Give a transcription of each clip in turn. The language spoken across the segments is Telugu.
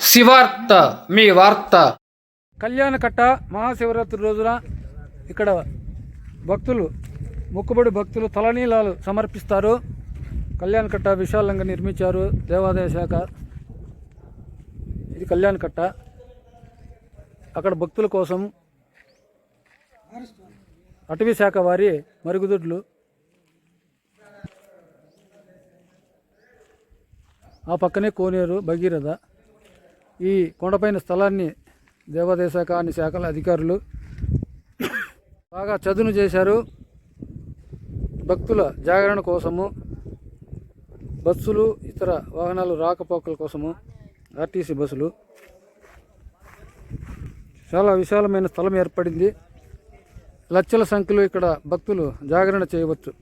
శివార్త మీ వార్త. కళ్యాణకట్ట మహాశివరాత్రి రోజున ఇక్కడ భక్తులు మొక్కుబడి భక్తులు తలనీలాలు సమర్పిస్తారు. కళ్యాణకట్ట విశాలంగా నిర్మించారు దేవాదాయ శాఖ. ఇది కళ్యాణకట్ట. అక్కడ భక్తుల కోసం అటవీ శాఖ వారి మరుగుదొడ్లు. ఆ పక్కనే కోనేరు భగీరథ. ఈ కొండపైన స్థలాన్ని దేవాదాయ శాఖ అన్ని శాఖల అధికారులు బాగా చదును చేశారు. భక్తుల జాగరణ కోసము బస్సులు ఇతర వాహనాలు రాకపోకల కోసము ఆర్టీసీ బస్సులు. చాలా విశాలమైన స్థలం ఏర్పడింది. లక్షల సంఖ్యలో ఇక్కడ భక్తులు జాగరణ చేయవచ్చు.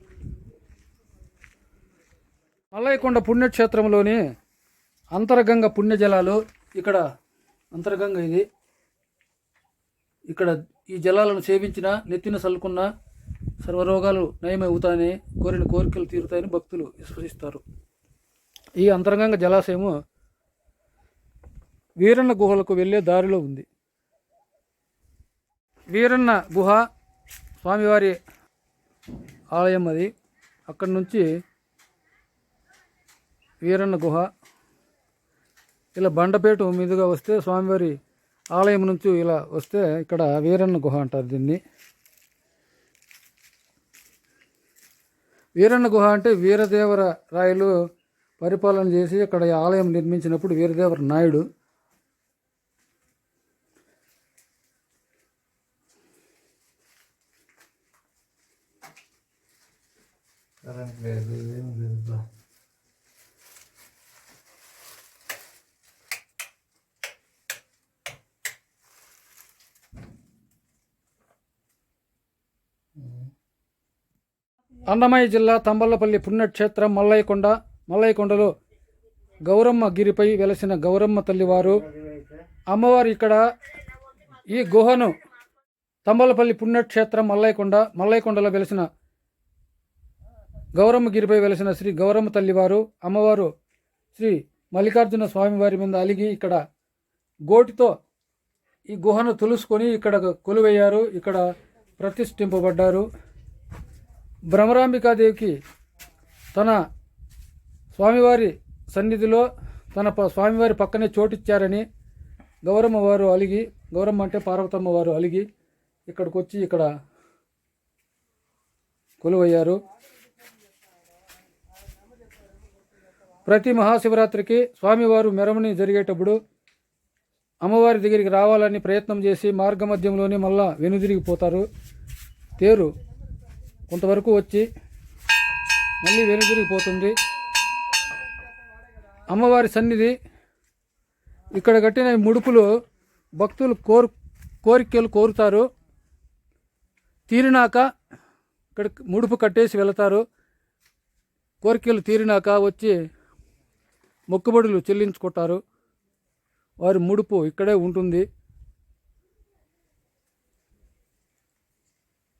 మల్లయ్యకొండ పుణ్యక్షేత్రంలోని అంతర్గంగ పుణ్యజలాలు ఇక్కడ అంతర్గంగ ఇది. ఇక్కడ ఈ జలాలను సేవించిన నెత్తిన చల్లుకున్న సర్వరోగాలు నయమవుతాయని కోరిన కోరికలు తీరుతాయని భక్తులు విశ్వసిస్తారు. ఈ అంతర్గంగ జలాశయము వీరన్న గుహలకు వెళ్ళే దారిలో ఉంది. వీరన్న గుహ స్వామివారి ఆలయం అది. అక్కడి నుంచి వీరన్న గుహ ఇలా బండపేట మీదుగా వస్తే స్వామివారి ఆలయం నుంచి ఇలా వస్తే ఇక్కడ వీరన్న గుహ అంటారు దీన్ని. వీరన్న గుహ అంటే వీరదేవర రాయలు పరిపాలన చేసి ఇక్కడ ఈ ఆలయం నిర్మించినప్పుడు వీరదేవర నాయుడు. అన్నమయ్య జిల్లా తంబల్లపల్లి పుణ్యక్షేత్రం మల్లయ్యకొండ మల్లయ్యకొండలో గౌరమ్మ గిరిపై వెలసిన గౌరమ్మ తల్లివారు. అమ్మవారు ఇక్కడ ఈ గుహను తంబలపల్లి పుణ్యక్షేత్రం మల్లయ్యకొండ మల్లయ్యకొండలో వెలిసిన గౌరమ్మ గిరిపై వెలిసిన శ్రీ గౌరమ్మ తల్లివారు. అమ్మవారు శ్రీ మల్లికార్జున స్వామివారి మీద అలిగి ఇక్కడ గోటితో ఈ గుహను తులుసుకొని ఇక్కడ కొలువయ్యారు. ఇక్కడ ప్రతిష్ఠింపబడ్డారు. భ్రమరాంబికాదేవికి తన స్వామివారి సన్నిధిలో తన ప- స్వామివారి పక్కనే చోటిచ్చారని గౌరమ్మ వారు అలిగి గౌరమ్మ అంటే పార్వతమ్మ వారు అలిగి ఇక్కడికి వచ్చి ఇక్కడ కొలువయ్యారు. ప్రతి మహాశివరాత్రికి స్వామివారు మెరమని జరిగేటప్పుడు అమ్మవారి దగ్గరికి రావాలని ప్రయత్నం చేసి మార్గమధ్యంలోనే మళ్ళా వెనుదిరిగిపోతారు. తేరు కొంతవరకు వచ్చి మళ్ళీ వెనుదిరిగిపోతుంది అమ్మవారి సన్నిధి ఇక్కడ కట్టిన ముడుపులు భక్తులు కోరు కోరికలు కోరుతారు. తీరినాక ఇక్కడ ముడుపు కట్టేసి వెళతారు. కోరికలు తీరినాక వచ్చి మొక్కుబడులు చెల్లించుకుంటారు. వారి ముడుపు ఇక్కడే ఉంటుంది.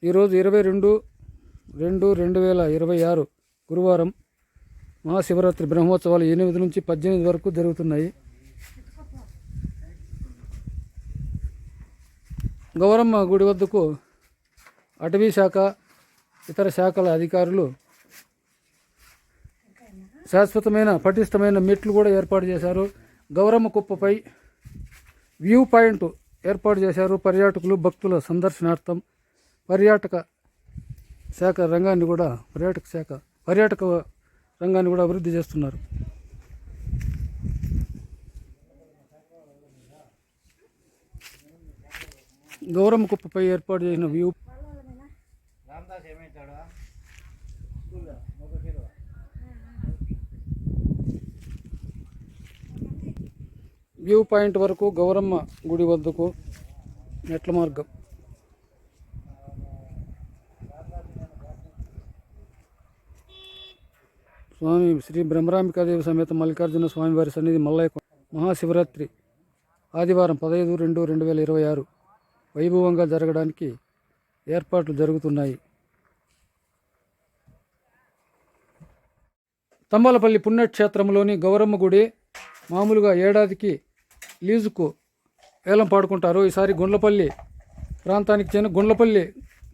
ఈరోజు ఇరవై రెండు రెండు రెండు వేల ఇరవై ఆరు గురువారం మహాశివరాత్రి బ్రహ్మోత్సవాలు ఎనిమిది నుంచి పద్దెనిమిది వరకు జరుగుతున్నాయి. గౌరమ్మ గుడి వద్దకు అటవీ శాఖ ఇతర శాఖల అధికారులు శాశ్వతమైన పటిష్టమైన మెట్లు కూడా ఏర్పాటు చేశారు. గౌరమ్మ కుప్పపై వ్యూ పాయింట్ ఏర్పాటు చేశారు. పర్యాటకులు భక్తుల సందర్శనార్థం పర్యాటక శాఖ రంగాన్ని కూడా పర్యాటక శాఖ పర్యాటక రంగాన్ని కూడా అభివృద్ధి చేస్తున్నారు. గౌరమ్మ కుప్పపై ఏర్పాటు చేసిన వ్యూ వ్యూ పాయింట్ వరకు గౌరమ్మ గుడి వద్దకు మెట్ల మార్గం. స్వామి శ్రీ బ్రహ్మరాంబికాదేవి సమేత మల్లికార్జున స్వామివారి సన్నిధి మల్లయ్య మహాశివరాత్రి ఆదివారం పదహైదు రెండు రెండు వేల ఇరవై ఆరు వైభవంగా జరగడానికి ఏర్పాట్లు జరుగుతున్నాయి. తంబాలపల్లి పుణ్యక్షేత్రంలోని గౌరమ్మ గుడి మామూలుగా ఏడాదికి లీజుకు ఏలం పాడుకుంటారు. ఈసారి గుండ్లపల్లి ప్రాంతానికి చెందిన గుండ్లపల్లి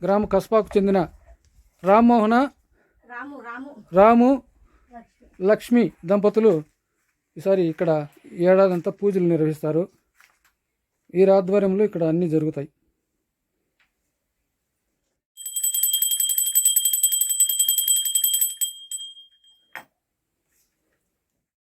గ్రామ కస్బాకు చెందిన రామ్మోహన రాము రాము. రాము లక్ష్మి దంపతులు ఈసారి ఇక్కడ ఏడాదంతా పూజలు నిర్వహిస్తారు. వీరి ఆధ్వర్యంలో ఇక్కడ అన్నీ జరుగుతాయి.